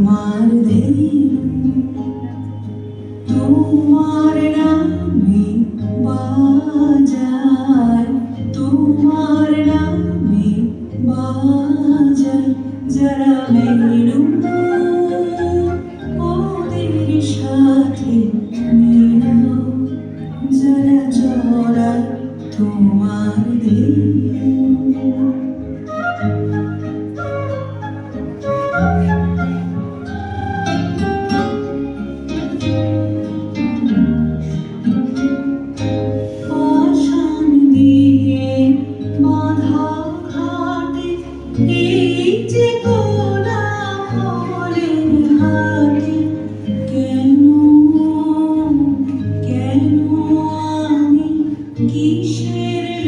তোমার তোমার নামে বাজায় তোমার নামে বাজায় যারা মেলো ওদের সাথে মেলো যারা জড়ায় তোমার দেহ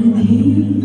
Thank.